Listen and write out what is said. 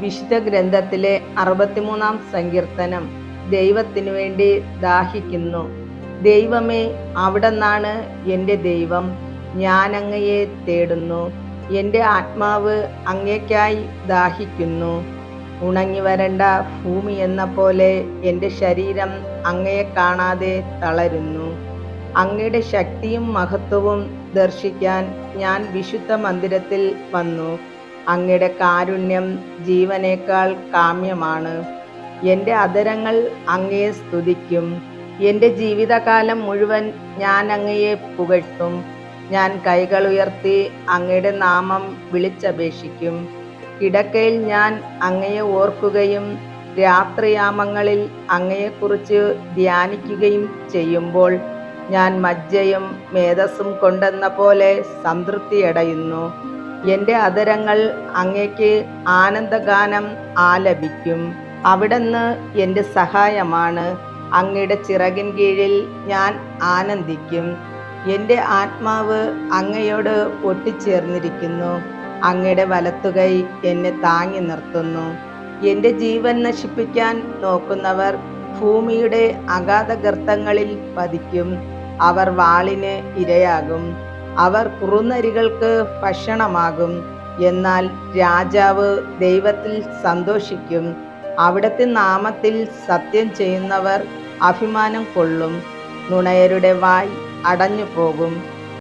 വിശുദ്ധ ഗ്രന്ഥത്തിലെ അറുപത്തിമൂന്നാം സങ്കീർത്തനം ദൈവത്തിനു വേണ്ടി ദാഹിക്കുന്നു. ദൈവമേ അവിടെന്നാണ് എന്റെ ദൈവം. ഞാൻ അങ്ങയെ തേടുന്നു. എന്റെ ആത്മാവ് അങ്ങേക്കായി ദാഹിക്കുന്നു. ഉണങ്ങി വരണ്ട ഭൂമി എന്ന പോലെ എന്റെ ശരീരം അങ്ങയെ കാണാതെ തളരുന്നു. അങ്ങയുടെ ശക്തിയും മഹത്വവും ദർശിക്കാൻ ഞാൻ വിശുദ്ധ മന്ദിരത്തിൽ വന്നു. അങ്ങയുടെ കാരുണ്യം ജീവനേക്കാൾ കാമ്യമാണ്. എന്റെ അധരങ്ങൾ അങ്ങയെ സ്തുതിക്കും. എന്റെ ജീവിതകാലം മുഴുവൻ ഞാൻ അങ്ങയെ പുകഴ്ത്തും. ഞാൻ കൈകൾ ഉയർത്തി അങ്ങയുടെ നാമം വിളിച്ചപേക്ഷിക്കും. കിടക്കയിൽ ഞാൻ അങ്ങയെ ഓർക്കുകയും രാത്രിയാമങ്ങളിൽ അങ്ങയെക്കുറിച്ച് ധ്യാനിക്കുകയും ചെയ്യുമ്പോൾ ഞാൻ മജ്ജയും മേധസ്സും കൊണ്ടെന്ന പോലെ സംതൃപ്തിയടയുന്നു. എന്റെ അധരങ്ങൾ അങ്ങേക്ക് ആനന്ദഗാനം ആലപിക്കും. അവിടുന്ന് എന്റെ സഹായമാണ്. അങ്ങയുടെ ചിറകിൻ കീഴിൽ ഞാൻ ആനന്ദിക്കും. എന്റെ ആത്മാവ് അങ്ങയോട് ഒട്ടിച്ചേർന്നിരിക്കുന്നു. അങ്ങയുടെ വലത്തുകൈ എന്നെ താങ്ങി നിർത്തുന്നു. എന്റെ ജീവൻ നശിപ്പിക്കാൻ നോക്കുന്നവർ ഭൂമിയുടെ അഗാധ ഗർത്തങ്ങളിൽ പതിക്കും. അവർ വാളിന് ഇരയാകും. അവർ കുറുനരികൾക്ക് ഭക്ഷണമാകും. എന്നാൽ രാജാവ് ദൈവത്തിൽ സന്തോഷിക്കും. അവിടുത്തെ നാമത്തിൽ സത്യം ചെയ്യുന്നവർ അഭിമാനം കൊള്ളും. നുണയരുടെ വായ് അടഞ്ഞു പോകും